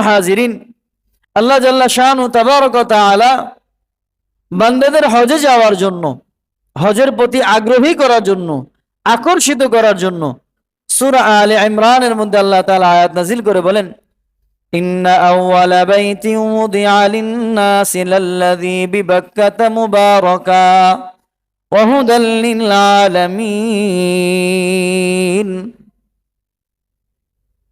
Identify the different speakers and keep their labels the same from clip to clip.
Speaker 1: হাজিরিন আল্লাহ জাল্লা শাহানু তাবারক তাআলা বান্দাদের হজে যাওয়ার জন্য হজের প্রতি আগ্রহী করার জন্য আকর্ষিত করার জন্য সূরা আলে ইমরানের মধ্যে আল্লাহ তাআলা আয়াত নাজিল করে বলেন إن أول بيت وضع للناس للذي ببكة مباركا وهدى للعالمين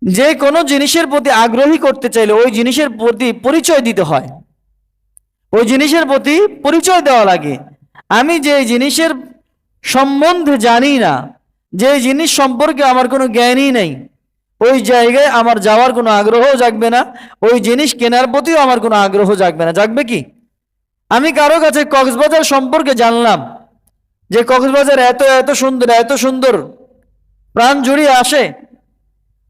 Speaker 1: যে কোনো জিনিসের প্রতি আগ্রহী করতে চাইলে ওই জিনিসের প্রতি পরিচয় দিতে হয়। ওই জিনিসের প্রতি পরিচয় দেওয়া লাগে। আমি যে জিনিসের সম্বন্ধে জানি না, যে জিনিস সম্পর্কে আমার কোনো জ্ঞানই নেই, ওই জায়গায় আমার যাওয়ার কোনো আগ্রহ জাগবে না, ওই জিনিস কেনার প্রতিও আমার কোনো আগ্রহ জাগবে না। জাগবে কি? আমি কারও কাছে কক্সবাজার সম্পর্কে জানলাম, যে কক্সবাজার এত এত সুন্দর এত সুন্দর প্রাণ জুড়িয়ে আসে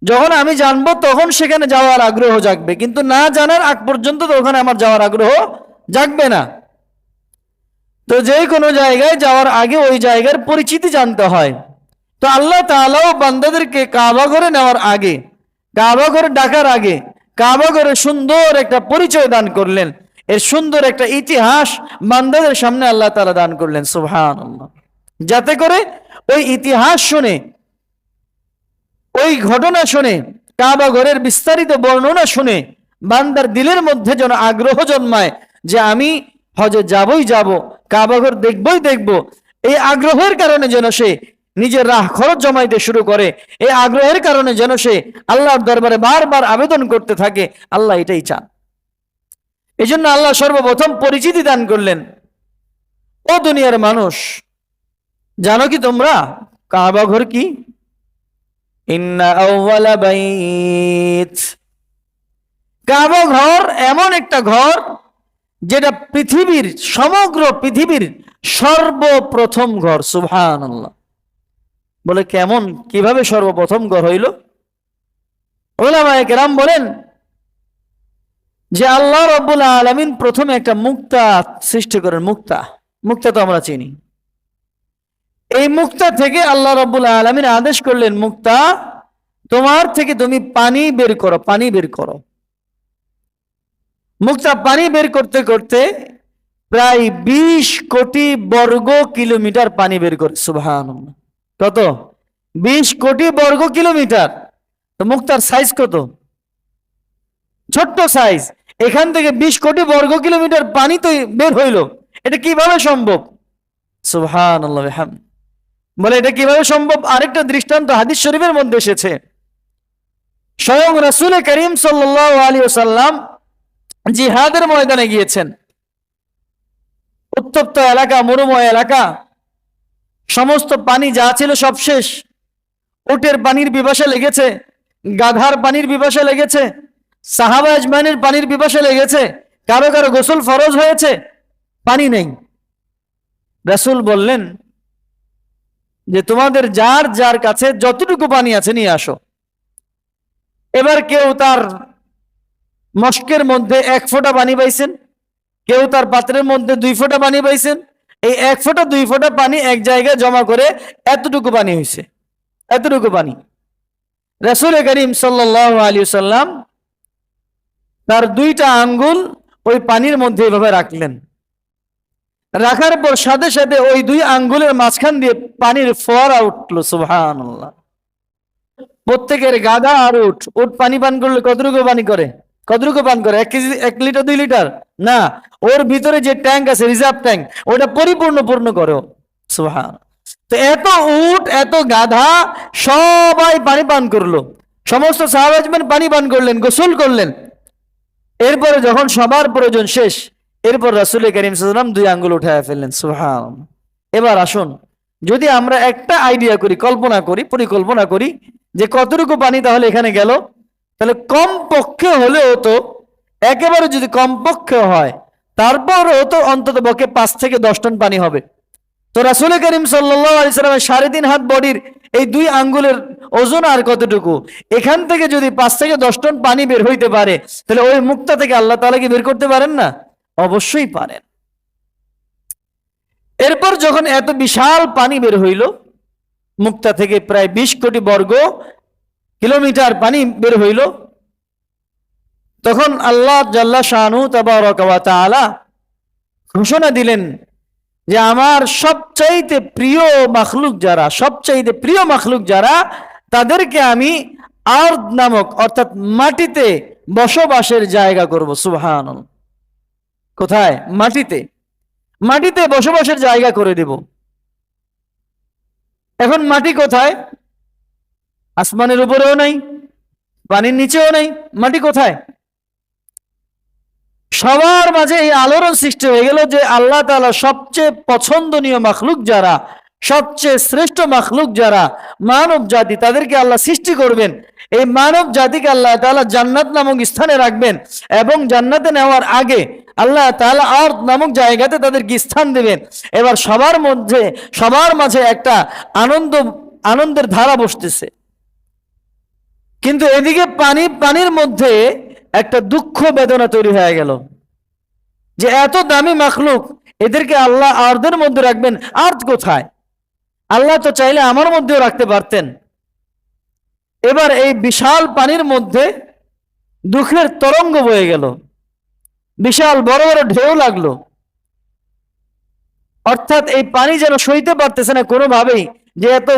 Speaker 1: যখন আমি জানব, তখন সেখানে যাওয়ার আগ্রহ জাগবে। কিন্তু না জানার আগ পর্যন্ত তো ওখানে আমার যাওয়ার আগ্রহ জাগবে না। তো যে কোনো জায়গায় যাওয়ার আগে ওই জায়গার পরিচিতি জানতে হয়। তো আল্লাহ তাআলাও বান্দাদেরকে কাবা ঘরে নেওয়ার আগে, কাবা ঘরে ডাকার আগে, কাবা ঘরে সুন্দর একটা পরিচয় দান করলেন। এর সুন্দর একটা ইতিহাস বান্দাদের সামনে আল্লাহ তাআলা দান করলেন। সুবহান যাতে করে ওই ইতিহাস শুনে ওই ঘটনা শুনে, কাবা ঘরের বিস্তারিত বর্ণনা শুনে বান্দার দিলের মধ্যে যেন আগ্রহ জন্মায় যে আমি হজে যাবই যাব, কাবা ঘর দেখবই দেখব। এই আগ্রহের কারণে যেন সে নিজের রাহ খরচ জমাইতে শুরু করে। এই আগ্রহের কারণে যেন সে আল্লাহর দরবারে বারবার আবেদন করতে থাকে। আল্লাহ এটাই চান। এই জন্য আল্লাহ সর্বপ্রথম পরিচিতি দান করলেন, ও দুনিয়ার মানুষ, জানো কি তোমরা? কাবা ঘর কি? ঘর এমন একটা ঘর যেটা পৃথিবীর, সমগ্র পৃথিবীর সর্বপ্রথম ঘর, সুবহানাল্লাহ। বলে কেমন, কীভাবে সর্বপ্রথম ঘর হইল? ওলামায়ে কেরাম বলেন যে আল্লাহ রব্বুল আলামিন প্রথমে একটা মুক্তা সৃষ্টি করেন, মুক্তা। মুক্তা তো আমরা চিনি। এই মুক্তা থেকে আল্লাহ রব্বুল আলমিন আদেশ করলেন, মুক্তা, তোমার থেকে তুমি পানি বের করো, পানি বের করো। মুক্তা, পানি বের করতে করতে প্রায় বিশ কোটি বর্গ কিলোমিটার পানি বের করে সুবহান কত? বিশ কোটি বর্গ কিলোমিটার। তো মুক্তার সাইজ কত? ছোট্ট সাইজ এখান থেকে বিশ কোটি বর্গ কিলোমিটার পানি তো বের হইল। এটা কীভাবে সম্ভব? সুবহান আল্লাহ বলে, এটা কীভাবে সম্ভব? আরেকটা দৃষ্টান্ত হাদিস শরীফের মধ্যে এসেছে। স্বয়ং রাসুল করিম সাল্লাহ আলী সাল্লাম জিহাদের ময়দানে গিয়েছেন। উত্তপ্ত এলাকা, মরুময় এলাকা, সমস্ত পানি যা ছিল সব শেষ। উটের পানির বিবাসে লেগেছে, গাধার পানির বিবাসে লেগেছে, সাহাবা আজমানের পানির বিবাসে লেগেছে, কারও কারও গোসল ফরজ হয়েছে, পানি নেই। রাসুল বললেন যে তোমাদের যার যার কাছে যতটুকু পানি আছে নিয়ে আসো। এবার কেউ তার মস্কের মধ্যে এক ফোঁটা পানি পাইছেন, কেউ তার পাত্রের মধ্যে দুই ফোঁটা পানি পাইছেন, এই এক ফোঁটা দুই ফোঁটা পানি এক জায়গায় জমা করে এতটুকু পানি হয়েছে এতটুকু পানি। রসুল করিম সাল্লাহ আলী সাল্লাম তার দুইটা আঙ্গুল ওই পানির মধ্যে এভাবে রাখলেন। রাখার পর সাথে সাথে ওই দুই আঙ্গুলের মাঝখান দিয়ে পানির ফোয়ারা উঠল সুহান প্রত্যেকের গাদা আর উঠ। উঠ পানি পান করলে কতটুকু পানি করে? কতটুকু পান করে? এক কেজি, এক লিটার, দুই লিটার? না, ওর ভিতরে যে ট্যাঙ্ক আছে, রিজার্ভ ট্যাঙ্ক, ওটা পরিপূর্ণ পূর্ণ করে সুহান তো এত উট এত গাধা, সবাই পানি পান করল। সমস্ত সাহাবাজমেন পানি পান করলেন, গোসল করলেন। এরপরে যখন সবার প্রয়োজন শেষ এরপর রাসুল করিম সাল্লাম দুই আঙ্গুল উঠায় ফেললেন সুহান এবার আসুন, যদি আমরা একটা আইডিয়া করি, কল্পনা করি, পরিকল্পনা করি, যে কতটুকু পানি তাহলে এখানে গেল, তাহলে কম পক্ষে হলেও তো, একেবারে যদি কম পক্ষে হয়, তারপরও তো অন্তত পক্ষে পাঁচ থেকে দশ টন পানি হবে। তো রাসুল করিম সাল্লামের সাড়ে তিন হাত বডির এই দুই আঙ্গুলের ওজন আর কতটুকু? এখান থেকে যদি পাঁচ থেকে দশ টন পানি বের হইতে পারে, তাহলে ওই মুক্তা থেকে আল্লাহ তালা কি বের করতে পারেন না? অবশ্যই পারেন। এরপর যখন এত বিশাল পানি বের হইল, মুক্তা থেকে প্রায় বিশ কোটি বর্গ কিলোমিটার পানি বের হইল, তখন আল্লাহ জাল্লা শাহানু তালা ঘোষণা দিলেন যে আমার সবচাইতে প্রিয় মাখলুক যারা, সবচাইতে প্রিয় মাখলুক যারা, তাদেরকে আমি আর্দ নামক অর্থাৎ মাটিতে বসবাসের জায়গা করব সুবহান কোথায়? মাটিতে। মাটিতে বসবাসের জায়গা করে দেব। এখন মাটি কোথায়? আসমানের উপরেও নাই, পানির নিচেও নাই। মাটি কোথায়? সবার মাঝে এই আলোড়ন সৃষ্টি হয়ে গেল যে আল্লাহ তাআলা সবচেয়ে পছন্দনীয় মাখলুক যারা, সবচেয়ে শ্রেষ্ঠ মাখলুক যারা মানব জাতি তাদেরকে আল্লাহ সৃষ্টি করবেন। এই মানব জাতিকে আল্লাহ তালা জান্নাত নামক স্থানে রাখবেন এবং জান্নাতে নেওয়ার আগে আল্লাহ তাআলা আর নামক জায়গাতে তাদেরকে স্থান দেবেন। এবার সবার মধ্যে, সবার মাঝে একটা আনন্দ, আনন্দের ধারা বসতেছে। কিন্তু এদিকে পানি, পানির মধ্যে একটা দুঃখ বেদনা তৈরি হয়ে গেল। যে এত দামি মাখলুক, এদেরকে আল্লাহ আর্দের মধ্যে রাখবেন। আর্দ কোথায়? আল্লাহ তো চাইলে আমার মধ্যেও রাখতে পারতেন। এবার এই বিশাল পানির মধ্যে দুঃখের তরঙ্গ বয়ে গেল। বিশাল বড় বড় ঢেউ লাগল। অর্থাৎ এই পানি যেন সইতে পারতেছে না কোনোভাবেই, যে এত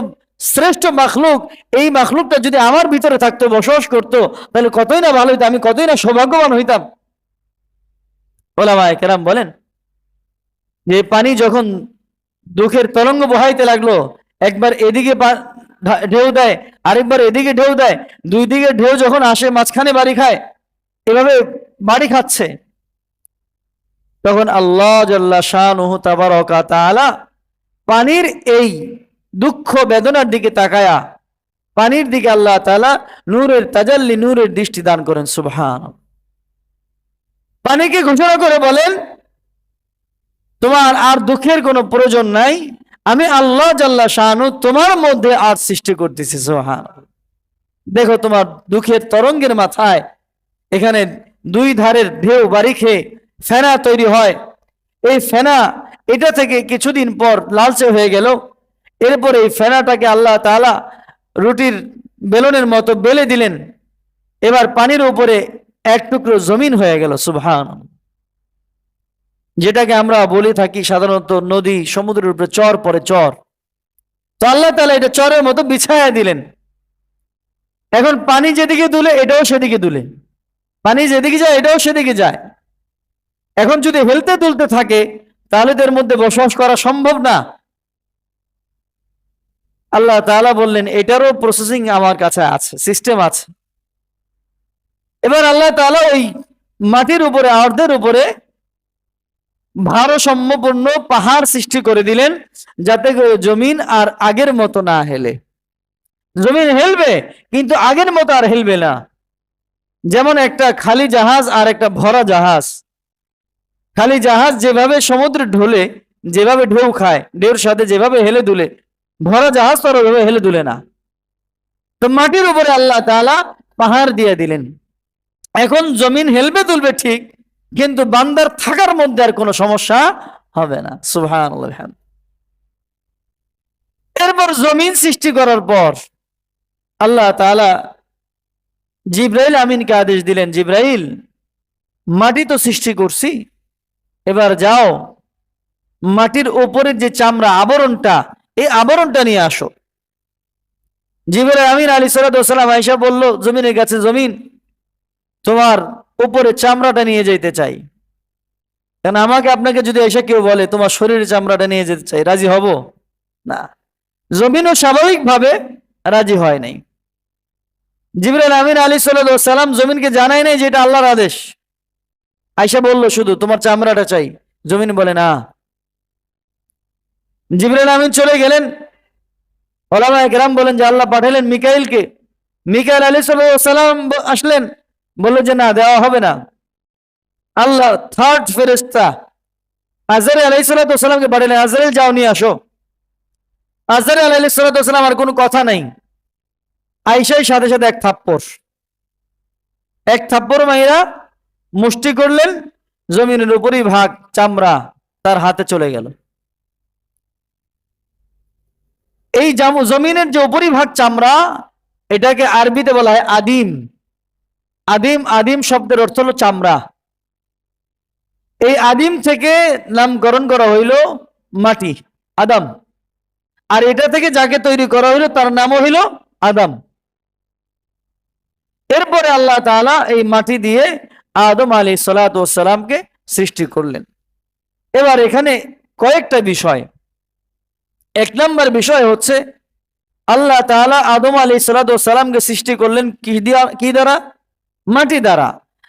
Speaker 1: শ্রেষ্ঠ মাখলুক, এই মাখলুকটা যদি আমার ভিতরে থাকতো, বসবাস করতো, তাহলে কতই না ভালো হইতো, আমি কতই না সৌভাগ্যবান হইতাম। ওলামায় কেরাম বলেন, যে পানি যখন দুঃখের তরঙ্গ বহাইতে লাগল, একবার এদিকে ঢেউ দেয়। আরেকবার এদিকে ঢেউ দেয়। দুই দিকে ঢেউ যখন আসে, মাঝখানে বাড়ি খায়। এভাবে বাড়ি খাচ্ছে। তখন আল্লাহ জাল্লা শাহ তাআলা পানির এই দুঃখ বেদনার দিকে তাকায়া পানির দিকে আল্লাহ তালা নূরের তাজাল্লি, নূরের দৃষ্টি দান করেন। সুবহান পানিকে ঘোষণা করে বলেন, তোমার আর দুঃখের কোনো প্রয়োজন নাই। আমি আল্লাহ জাল্লা শাহানু তোমার মধ্যে আর সৃষ্টি করতেছি সোহান দেখো তোমার দুঃখের তরঙ্গের মাথায় এখানে দুই ধারের ঢেউ বাড়ি খেয়ে ফেনা তৈরি হয়। এই ফেনা এটা থেকে কিছুদিন পর লালচে হয়ে গেল। এরপরে এই ফেনাটাকে আল্লাহ তাআলা রুটির বেলনের মতো বেলে দিলেন। এবার পানির উপরে এক টুকরো জমিন হয়ে গেল সুবহান যেটাকে আমরা বলে থাকি সাধারণত নদী, সমুদ্রের উপরে চর পরে চর। তো আল্লাহ তালা এটা চরের মতো বিছায়া দিলেন। এখন পানি যেদিকে দুলে, এটাও সেদিকে দুলে। পানি যেদিকে যায়, এটাও সেদিকে যায়। এখন যদি হেলতে তুলতে থাকে, তাহলে এর মধ্যে বসবাস করা সম্ভব না। আল্লাহ তাআলা বললেন, এটারও প্রসেসিং আমার কাছে আছে সিস্টেম আছে। এবার আল্লাহ তালা ওই মাটির উপরে, অর্ধের উপরে ভারসাম্যপূর্ণ পাহাড় সৃষ্টি করে দিলেন যাতে জমিন আর আগের মতো না হেলে। জমিন হেলবে, কিন্তু আগের মতো আর হেলবে না। যেমন একটা খালি জাহাজ আর একটা ভরা জাহাজ। খালি জাহাজ যেভাবে সমুদ্রে ঢোলে, যেভাবে ঢেউ খায়, ঢেউর সাথে যেভাবে হেলে দুলে, ভরা জাহাজ তো আর হেলে দুলে না। তো মাটির উপরে আল্লাহ তাআলা পাহাড় দিয়ে দিলেন। এখন জমিন হেলবে তুলবে ঠিক কিন্তু বান্দার থাকার মধ্যে আর কোনো সমস্যা হবে না। সুবহান এরপর জমিন সৃষ্টি করার পর আল্লাহ তাআলা জিব্রাইল আমিনকে আদেশ দিলেন, জিব্রাইল, মাটি তো সৃষ্টি করছি, এবার যাও, মাটির ওপরের যে চামড়া আবরণটা, এই আবরণটা নিয়ে আসো। জিবরাইল আমিন আলী সালাম আয়সা বলল, জমিনের কাছে জমিন, তোমার উপরে চামড়াটা নিয়ে যেতে চাই। কেন আমাকে আপনাকে যদি এসে কেউ বলে, তোমার শরীরের চামড়াটা নিয়ে যেতে চাই, রাজি হব? না। জমিনও স্বাভাবিকভাবে রাজি হয় নাই। জিবরাইল আমিন আলী সাল্লাম জমিনকে জানাই নাই যে এটা আল্লাহর আদেশ। আয়সা বলল, শুধু তোমার চামড়াটা চাই। জমিন বলে, না। জিবরাইল আমিন চলে গেলেন। ওলামা একরাম বলেন যে, আল্লাহ পাঠালেন মিকাইলকে। মিকাইল আলী সাল্লাম আসলেন। বলল যে না, দেওয়া হবে না। আল্লাহ থার্ড ফেরেস্তা আজরে আলাই সাল্লামকে পাঠালেন আজরাইল যাও, নিয়ে আসো। আজরে আলাই সাল্লাম আর কোনো কথা নাই। আইসাই সাথে সাথে এক থাপ্পড়। এক থাপ্পড় মাইরা মুষ্টি করলেন, জমিনের উপরই ভাগ চামড়া তার হাতে চলে গেল। এই জাম- জমিনের যে উপরিভাগ চামড়া, এটাকে আরবিতে বলা হয় আদিম। আদিম আদিম শব্দের অর্থ হলো চামড়া। এই আদিম থেকে নামকরণ করা হইল মাটি, আদম। আর এটা থেকে যাকে তৈরি করা হইল তার নামও হইল আদম। এরপরে আল্লাহ তাআলা এই মাটি দিয়ে আদম আলী সালাতামকে সৃষ্টি করলেন। এবার এখানে কয়েকটা বিষয়। এক নম্বর বিষয় হচ্ছে, আল্লাহ তাআলা আদম আলী সালাতামকে সৃষ্টি করলেন কি দিয়া কি দ্বারা? মাটি দ্বারা।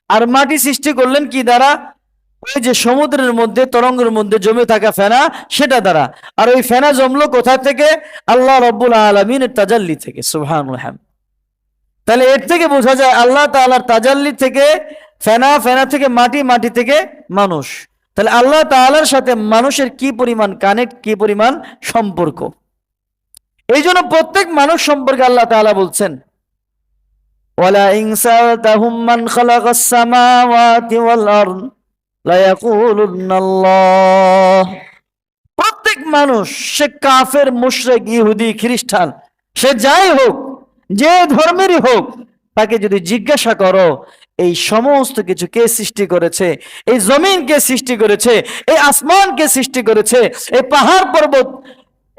Speaker 1: আর মাটি সৃষ্টি করলেন কি দ্বারা? ওই যে সমুদ্রের মধ্যে, তরঙ্গের মধ্যে জমে থাকা ফেনা, সেটা দ্বারা। আর ওই ফেনা জমলো কোথা থেকে? আল্লাহ রব্বুল আলমিনের তাজাল্লি থেকে সুহান তাহলে এর থেকে বোঝা যায়, আল্লাহ তাআলার তাজাল্লি থেকে ফেনা ফেনা থেকে মাটি মাটি থেকে মানুষ। তাহলে আল্লাহ তাআলার সাথে মানুষের কি পরিমাণ কানেক্ট কি পরিমাণ সম্পর্ক? এই জন্য প্রত্যেক মানুষ সম্পর্কে আল্লাহ তাআলা বলছেন وَلَئِنْ سَأَلْتَهُمْ مَنْ خَلَقَ السَّمَاوَاتِ وَالْأَرْضَ لَيَقُولُنَّ اللَّهُ প্রত্যেক মানুষ সে কাফের মুশরিক ইহুদি খ্রিস্টান সে যাই হোক যে ধর্মেরই হোক তাকে যদি জিজ্ঞাসা করো এই সমস্ত কিছু কে সৃষ্টি করেছে এই জমিন কে সৃষ্টি করেছে এই আসমান কে সৃষ্টি করেছে এই পাহাড় পর্বত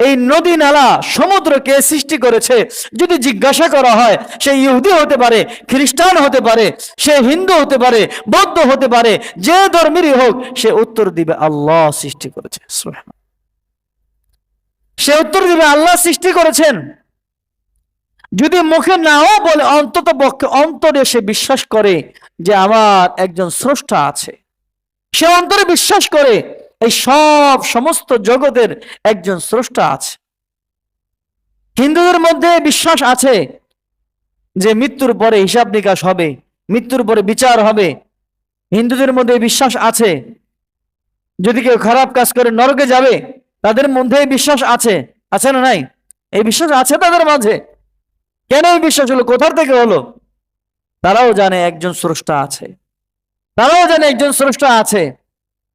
Speaker 1: এই নদী নালা সমুদ্র কে সৃষ্টি করেছে। যদি জিজ্ঞাসা করা হয়, সে ইহুদি হতে পারে, খ্রিস্টান হতে পারে, সে হিন্দু হতে পারে, বৌদ্ধ হতে পারে, যে ধর্মেরই হোক, সে উত্তর দিবে আল্লাহ সৃষ্টি করেছে। সে উত্তর দিবে আল্লাহ সৃষ্টি করেছেন। যদি মুখে নাও বলে অন্তত পক্ষে অন্তরে সে বিশ্বাস করে যে আমার একজন স্রষ্টা আছে। সে অন্তরে বিশ্বাস করে এই সব সমস্ত জগতের একজন স্রষ্টা আছে। হিন্দুদের মধ্যে বিশ্বাস আছে যে মৃত্যুর পরে হিসাব নিকাশ হবে, মৃত্যুর পরে বিচার হবে। হিন্দুদের মধ্যে বিশ্বাস আছে, যদি কেউ খারাপ কাজ করে নরকে যাবে, তাদের মধ্যে বিশ্বাস আছে আছে না নাই? এই বিশ্বাস আছে তাদের মাঝে। কেন এই বিশ্বাস হলো? কোথার থেকে হলো? তারাও জানে একজন স্রষ্টা আছে। তারাও জানে একজন স্রষ্টা আছে।